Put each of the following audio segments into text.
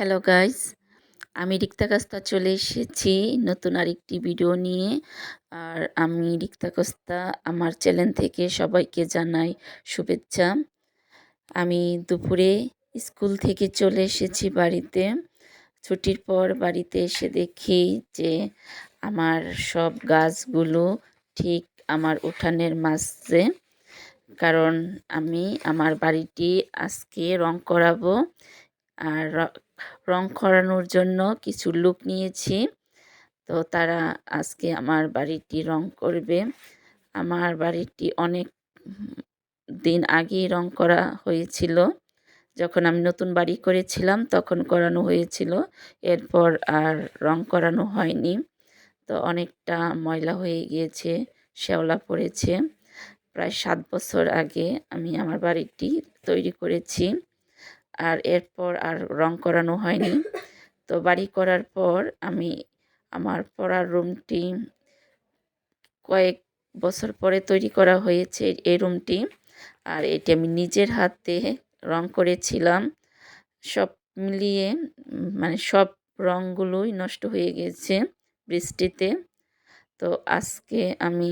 Hello guys আমি রিক্তা কাস্তা চলে এসেছি নতুন আরেকটি ভিডিও নিয়ে। আর আমি রিক্তা কাস্তা, আমার চ্যানেল থেকে সবাইকে জানাই শুভেচ্ছা। আমি দুপুরে স্কুল থেকে চলে এসেছি বাড়িতে। ছুটির পর বাড়িতে এসে দেখি যে আমার সব গাছগুলো ঠিক আমার উঠানের মাঝে। কারণ আমি, আমার বাড়িটি আজকে রং করাবো। আর রং করানোর জন্য কিছু লুক নিয়েছি। তো তারা আজকে আমার বাড়িটি রং করবে। আমার বাড়িটি অনেক দিন আগেই রং করা হয়েছিল। যখন আমি নতুন বাড়ি করেছিলাম তখন করানো হয়েছিল। এরপর আর রং করানো হয়নি। তো অনেকটা ময়লা হয়ে গিয়েছে, শ্যাওলা পড়েছে। প্রায় সাত বছর আগে আমি আমার বাড়িটি তৈরি করেছি। আর এরপর আর রং করানো হয়নি। তো বাড়ি করার পর আমি আমার পড়ার রুমটি কয়েক বছর পরে তৈরি করা হয়েছে এই রুমটি। আর এটি আমি নিজের হাতে রং করেছিলাম। সব মিলিয়ে মানে সব রঙগুলোই নষ্ট হয়ে গেছে বৃষ্টিতে। তো আজকে আমি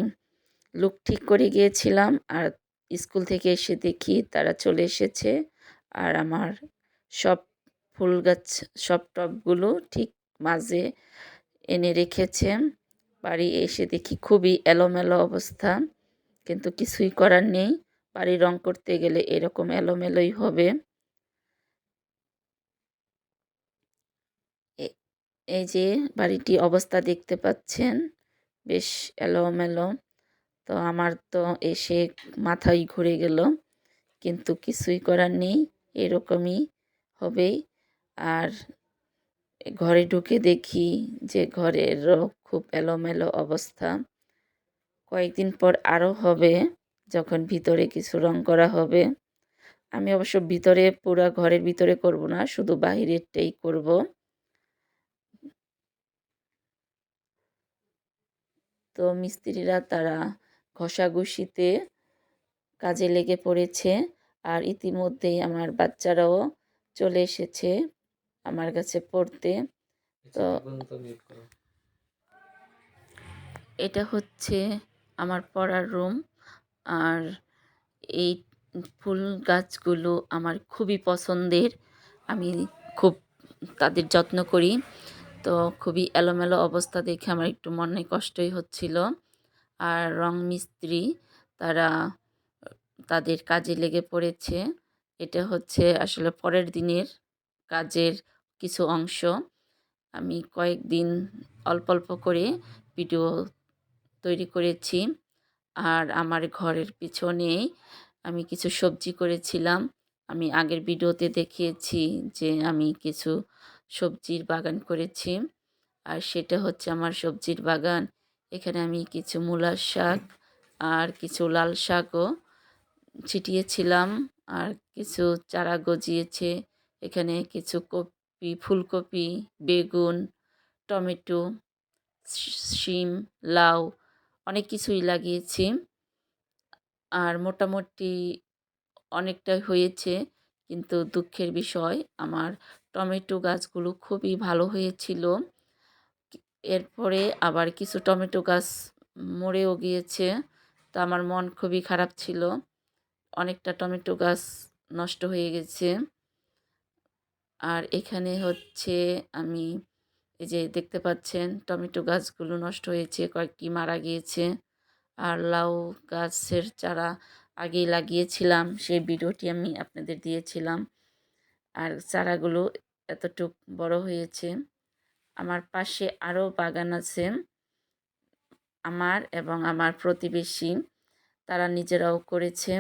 লুক ঠিক করে গিয়েছিলাম আর স্কুল থেকে এসে দেখি তারা চলে এসেছে। আর আমার সব ফুল গাছ, সব টবগুলো ঠিক মাঝে এনে রেখেছে। বাড়ি এসে দেখি খুবই এলোমেলো অবস্থা, কিন্তু কিছুই করার নেই। বাড়ি রং করতে গেলে এরকম এলোমেলোই হবে। এই যে বাড়িটি অবস্থা দেখতে পাচ্ছেন, বেশ এলোমেলো। তো আমার তো এসে মাথায় ঘুরে গেল, কিন্তু কিছুই করার নেই। এরকমই হবে। আর ঘরে ঢুকে দেখি যে ঘরেরও খুব এলোমেলো অবস্থা। কয়েকদিন পর আরও হবে, যখন ভিতরে কিছু রং করা হবে। আমি অবশ্য ভিতরে, পুরো ঘরের ভিতরে করব না, শুধু বাহিরেরটাই করব। তো মিস্ত্রিরা তারা ঘষাঘষিতে কাজে লেগে পড়েছে। আর ইতিমধ্যেই আমার বাচ্চারাও চলে এসেছে আমার কাছে পড়তে। তো এটা হচ্ছে আমার পড়ার রুম আর এই ফুল গাছগুলো আমার খুবই পছন্দের। আমি খুব তাদের যত্ন করি। তো খুবই এলোমেলো অবস্থা দেখে আমার একটু মনে কষ্টই হচ্ছিল। আর রং মিস্ত্রি তারা তাদের কাজে লেগে পড়েছে। এটা হচ্ছে আসলে পরের দিনের কাজের কিছু অংশ। আমি কয়েকদিন অল্প অল্প করে ভিডিও তৈরি করেছি আর আমার ঘরের পিছনেই আমি কিছু সবজি করেছিলাম। আমি আগের ভিডিওতে দেখিয়েছি যে আমি কিছু সবজির বাগান করেছি আর সেটা হচ্ছে আমার সবজির বাগান। এখানে আমি কিছু মূলার শাক আর কিছু লাল শাকও ছিটিয়েছিলাম আর কিছু চারা গজিয়েছে। এখানে কিছু কপি, ফুলকপি, বেগুন, টমেটো, শিম, লাউ, অনেক কিছুই লাগিয়েছি। আর মোটামুটি অনেকটাই হয়েছে, কিন্তু দুঃখের বিষয়, আমার টমেটো গাছগুলো খুবই ভালো হয়েছিল। এরপরে আবার কিছু টমেটো গাছ মরেও গিয়েছে, তো আমার মন খুবই খারাপ ছিল। অনেকটা টমেটো গাছ নষ্ট হয়ে গেছে। আর এখানে হচ্ছে আমি এই যে দেখতে পাচ্ছেন, টমেটো গাছগুলো নষ্ট হয়েছে, কয়েকটি মারা গিয়েছে। আর লাউ গাছের চারা আগেই লাগিয়েছিলাম, সেই ভিডিওটি আমি আপনাদের দিয়েছিলাম। আর চারাগুলো এতটুক বড় হয়েছে। আমার পাশে আরও বাগান আছে। আমার এবং আমার প্রতিবেশী, তারা নিজেরাও করেছে।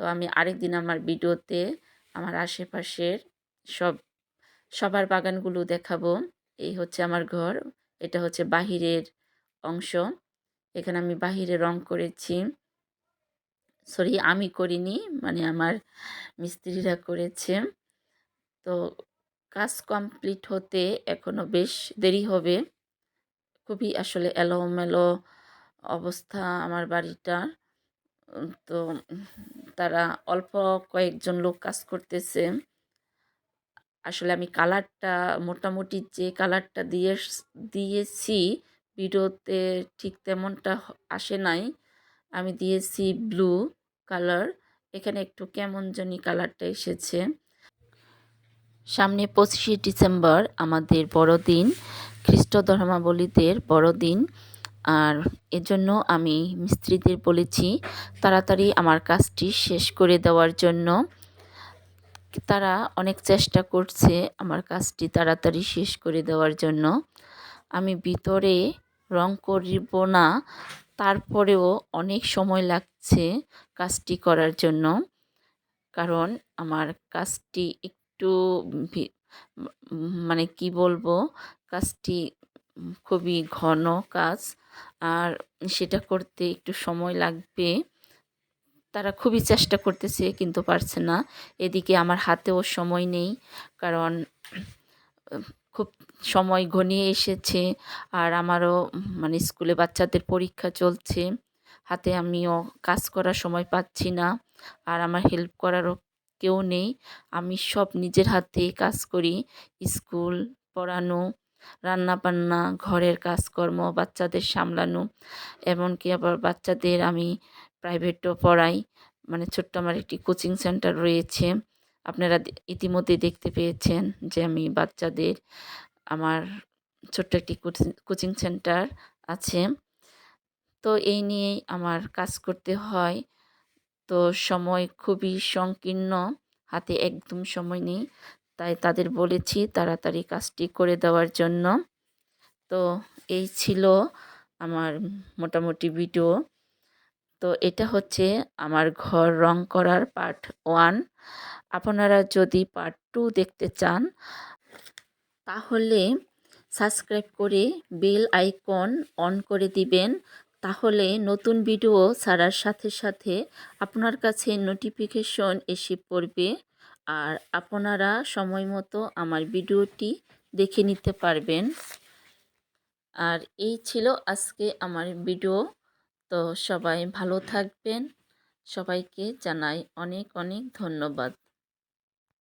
তো আমি আরেকদিন আমার ভিডিওতে আমার আশেপাশের সব, সবার বাগানগুলো দেখাবো। এই হচ্ছে আমার ঘর, এটা হচ্ছে বাহিরের অংশ। এখানে আমি বাহিরে রং করেছি। সরি, আমি করিনি মানে আমার মিস্ত্রিরা করেছে। তো কাজ কমপ্লিট হতে এখনও বেশ দেরি হবে। খুবই আসলে এলোমেলো অবস্থা আমার বাড়িটার তো তারা অল্প কয়েকজন লোক কাজ করতেছে। আসলে আমি কালারটা মোটামুটি যে কালারটা দিয়ে দিয়েছি, ভিডিওতে ঠিক তেমনটা আসে নাই। আমি দিয়েছি ব্লু কালার, এখানে একটু কেমন জানি কালারটা এসেছে। সামনে পঁচিশে ডিসেম্বর, আমাদের বড়দিন খ্রিস্ট ধর্মাবলীদের বড়দিন। আর এজন্য আমি মিস্ত্রিদের বলেছি, তাড়াতাড়ি আমার কাজটি শেষ করে দেওয়ার জন্য। তারা অনেক চেষ্টা করছে আমার কাজটি তাড়াতাড়ি শেষ করে দেওয়ার জন্য। আমি ভিতরে রং করিব না, তারপরেও অনেক সময় লাগছে কাজটি করার জন্য। কারণ আমার কাজটি একটু মানে কি বলব? কাজটি খুবই ঘন কাজ। আর সেটা করতে একটু সময় লাগবে। তারা খুবই চেষ্টা করতেছে, কিন্তু পারছে না। এদিকে আমার হাতেও সময় নেই, কারণ খুব সময় ঘনিয়ে এসেছে। আর আমারও মানে স্কুলে বাচ্চাদের পরীক্ষা চলছে। হাতে আমিও কাজ করার সময় পাচ্ছি না। আর আমার হেল্প করারও কেউ নেই। আমি সব নিজের হাতে কাজ করি। স্কুল, পড়ানো রান্না বান্না ঘরের কাজকর্ম, বাচ্চাদের সামলানো, এমনকি আবার বাচ্চাদের আমি প্রাইভেটও পড়াই। মানে ছোট্ট আমার একটি কোচিং সেন্টার রয়েছে। আপনারা ইতিমধ্যে দেখতে পেয়েছেন যে আমি বাচ্চাদের আমার ছোট্ট একটি কোচিং সেন্টার আছে। তো এই নিয়েই আমার কাজ করতে হয়। তো সময় খুবই সংকীর্ণ, হাতে একদম সময় নেই। তাই তাদের বলেছি তাড়াতাড়ি কাজটি করে দেওয়ার জন্য। তো এই ছিল আমার মোটামুটি ভিডিও। তো এটা হচ্ছে আমার ঘর রং করার পার্ট ওয়ান। আপনারা যদি পার্ট টু দেখতে চান, তাহলে সাবস্ক্রাইব করে বেল আইকন অন করে দিবেন। তাহলে নতুন ভিডিও ছাড়ার সাথে সাথে আপনার কাছে নোটিফিকেশন এসে পড়বে। আর আপনারা সময় মতো আমার ভিডিওটি দেখে নিতে পারবেন। আর এই ছিল আজকে আমার ভিডিও। তো সবাই ভালো থাকবেন। সবাইকে জানাই অনেক অনেক ধন্যবাদ।